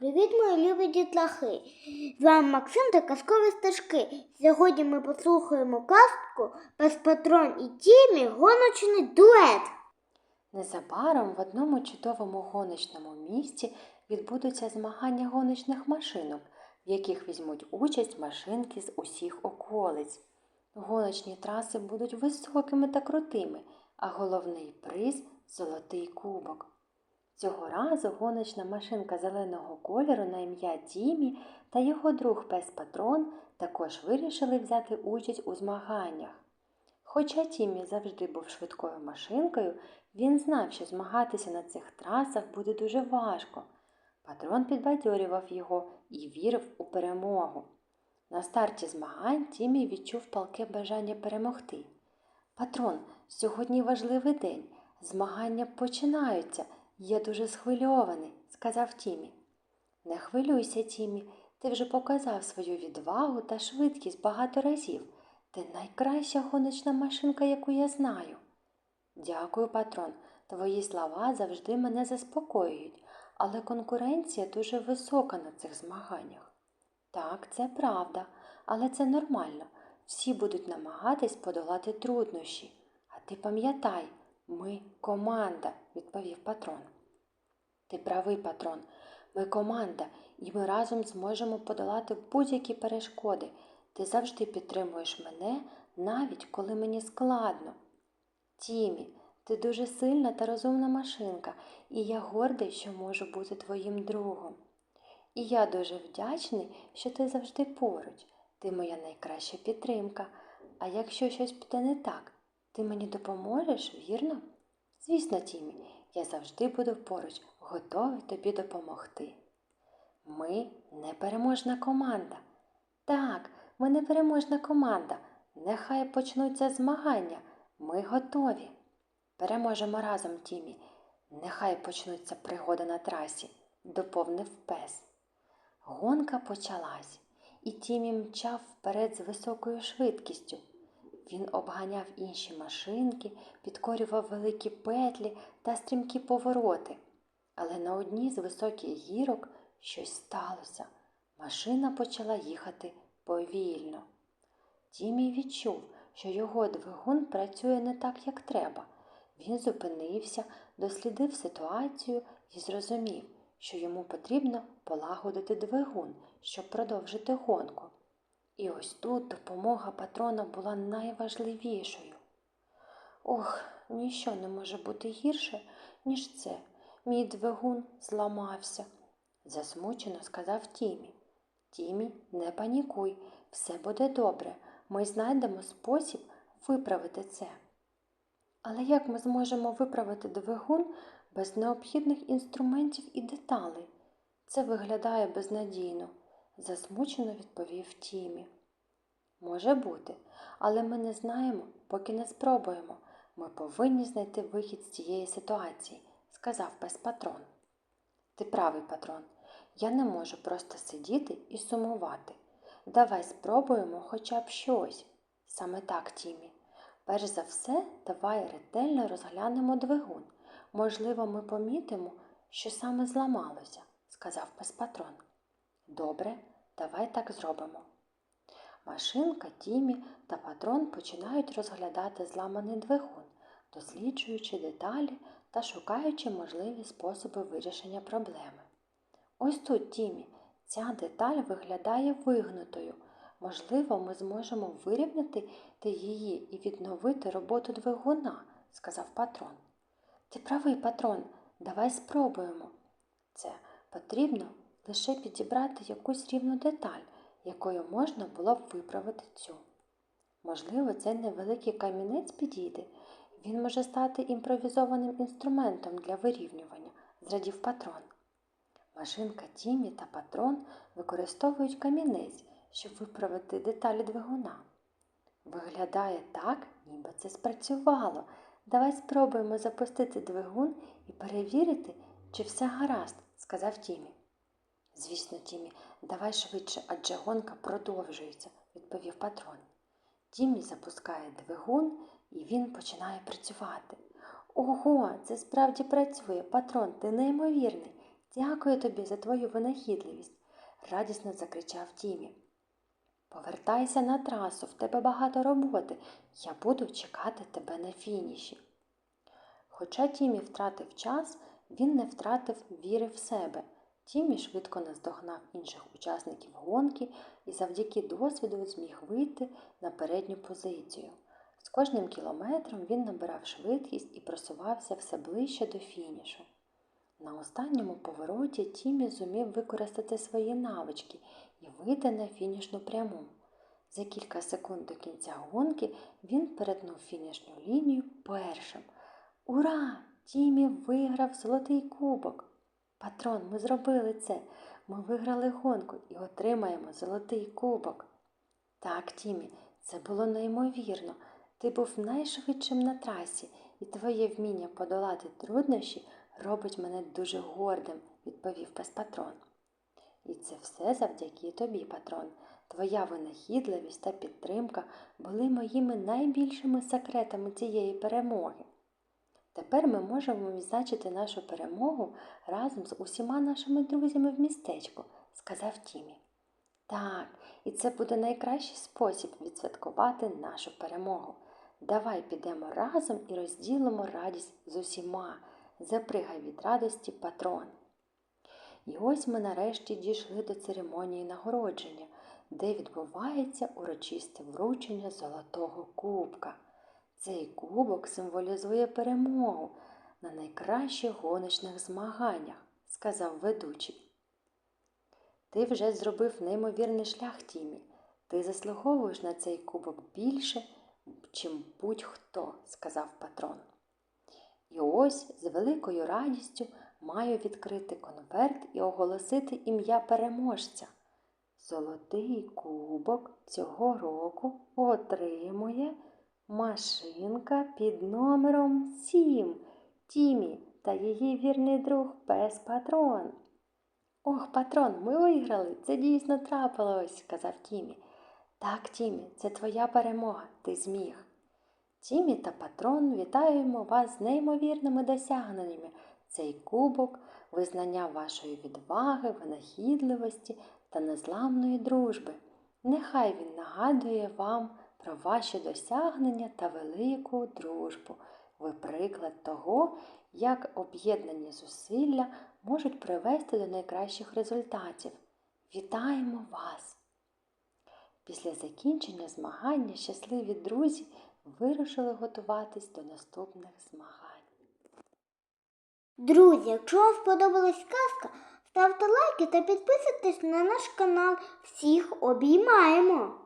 Привіт, мої любі дітлахи! З вами Максим та казкові стежки. Сьогодні ми послухаємо казку «Пес Патрон і Тімі гоночний дует. Незабаром в одному чудовому гоночному місті відбудуться змагання гоночних машинок, в яких візьмуть участь машинки з усіх околиць. Гоночні траси будуть високими та крутими, а головний приз золотий кубок. Цього разу гоночна машинка зеленого кольору на ім'я Тімі та його друг пес Патрон також вирішили взяти участь у змаганнях. Хоча Тімі завжди був швидкою машинкою, він знав, що змагатися на цих трасах буде дуже важко. Патрон підбадьорював його і вірив у перемогу. На старті змагань Тімі відчув палке бажання перемогти. Патрон, сьогодні важливий день. Змагання починаються. Я дуже схвильований, сказав Тімі. Не хвилюйся, Тімі, ти вже показав свою відвагу та швидкість багато разів. Ти найкраща гоночна машинка, яку я знаю. Дякую, патрон. Твої слова завжди мене заспокоюють, але конкуренція дуже висока на цих змаганнях. Так, це правда, але це нормально. Всі будуть намагатись подолати труднощі. А ти пам'ятай, ми команда, відповів патрон. Ти правий, патрон. Ми команда, і ми разом зможемо подолати будь-які перешкоди. Ти завжди підтримуєш мене, навіть коли мені складно. Тімі, ти дуже сильна та розумна машинка, і я гордий, що можу бути твоїм другом. І я дуже вдячний, що ти завжди поруч. Ти моя найкраща підтримка. А якщо щось піде не так, ти мені допоможеш, вірно? Звісно, Тімі, я завжди буду поруч, готовий тобі допомогти. Ми непереможна команда. Так, ми непереможна команда. Нехай почнуться змагання. Ми готові. Переможемо разом, Тімі. Нехай почнуться пригоди на трасі, доповнив пес. Гонка почалась, і Тімі мчав вперед з високою швидкістю. Він обганяв інші машинки, підкорював великі петлі та стрімкі повороти. Але на одній з високих гірок щось сталося. Машина почала їхати повільно. Тімі відчув, що його двигун працює не так, як треба. Він зупинився, дослідив ситуацію і зрозумів, що йому потрібно полагодити двигун, щоб продовжити гонку. І ось тут допомога патрона була найважливішою. Ох, ніщо не може бути гірше, ніж це. Мій двигун зламався, засмучено сказав Тімі. Тімі, не панікуй, все буде добре. Ми знайдемо спосіб виправити це. Але як ми зможемо виправити двигун без необхідних інструментів і деталей? Це виглядає безнадійно, засмучено відповів Тімі. Може бути, але ми не знаємо, поки не спробуємо. Ми повинні знайти вихід з цієї ситуації, сказав пес патрон. Ти правий, патрон. Я не можу просто сидіти і сумувати. Давай спробуємо хоча б щось. Саме так, Тімі. Перш за все, давай ретельно розглянемо двигун. Можливо, ми помітимо, що саме зламалося, сказав пес патрон. Добре, давай так зробимо. Машинка, Тімі та патрон починають розглядати зламаний двигун, досліджуючи деталі та шукаючи можливі способи вирішення проблеми. Ось тут, Тімі, ця деталь виглядає вигнутою. Можливо, ми зможемо вирівняти її і відновити роботу двигуна, сказав патрон. Ти правий, патрон, давай спробуємо. Це потрібно лише підібрати якусь рівну деталь, якою можна було б виправити цю. Можливо, цей невеликий камінець підійде. Він може стати імпровізованим інструментом для вирівнювання, зрадів патрон. Машинка Тімі та патрон використовують камінець, щоб виправити деталі двигуна. Виглядає так, ніби це спрацювало. Давай спробуємо запустити двигун і перевірити, чи все гаразд, сказав Тімі. Звісно, Тімі, давай швидше, адже гонка продовжується, відповів патрон. Тімі запускає двигун і він починає працювати. Ого, це справді працює, патрон, ти неймовірний. Дякую тобі за твою винахідливість, радісно закричав Тімі. Повертайся на трасу, в тебе багато роботи. Я буду чекати тебе на фініші. Хоча Тімі втратив час, він не втратив віри в себе. Тімі швидко наздогнав інших учасників гонки і завдяки досвіду зміг вийти на передню позицію. З кожним кілометром він набирав швидкість і просувався все ближче до фінішу. На останньому повороті Тімі зумів використати свої навички і вийти на фінішну пряму. За кілька секунд до кінця гонки він перетнув фінішну лінію першим. Ура! Тімі виграв золотий кубок. Патрон, ми зробили це. Ми виграли гонку і отримаємо золотий кубок. Так, Тімі, це було неймовірно. Ти був найшвидшим на трасі, і твоє вміння подолати труднощі робить мене дуже гордим, відповів пес-патрон. І це все завдяки тобі, патрон. Твоя винахідливість та підтримка були моїми найбільшими секретами цієї перемоги. Тепер ми можемо відзначити нашу перемогу разом з усіма нашими друзями в містечку, сказав Тімі. Так, і це буде найкращий спосіб відсвяткувати нашу перемогу. Давай підемо разом і розділимо радість з усіма. Запригай від радості патрон. І ось ми нарешті дійшли до церемонії нагородження, де відбувається урочисте вручення золотого кубка. Цей кубок символізує перемогу на найкращих гоночних змаганнях, сказав ведучий. Ти вже зробив неймовірний шлях, Тімі. Ти заслуговуєш на цей кубок більше, чим будь-хто, сказав патрон. І ось з великою радістю маю відкрити конверт і оголосити ім'я переможця. Золотий кубок цього року отримує машинка під номером 7 Тімі та її вірний друг пес Патрон. Ох, патрон, ми виграли. Це дійсно трапилось, сказав Тімі. Так, Тімі, це твоя перемога, ти зміг. Тімі та патрон вітаємо вас з неймовірними досягненнями. Цей кубок визнання вашої відваги, винахідливості та незламної дружби. Нехай він нагадує вам про ваші досягнення та велику дружбу. Ви приклад того, як об'єднані зусилля можуть привести до найкращих результатів. Вітаємо вас! Після закінчення змагання щасливі друзі вирушили готуватись до наступних змагань. Друзі, якщо вам сподобалась казка, ставте лайки та підписуйтесь на наш канал. Всіх обіймаємо!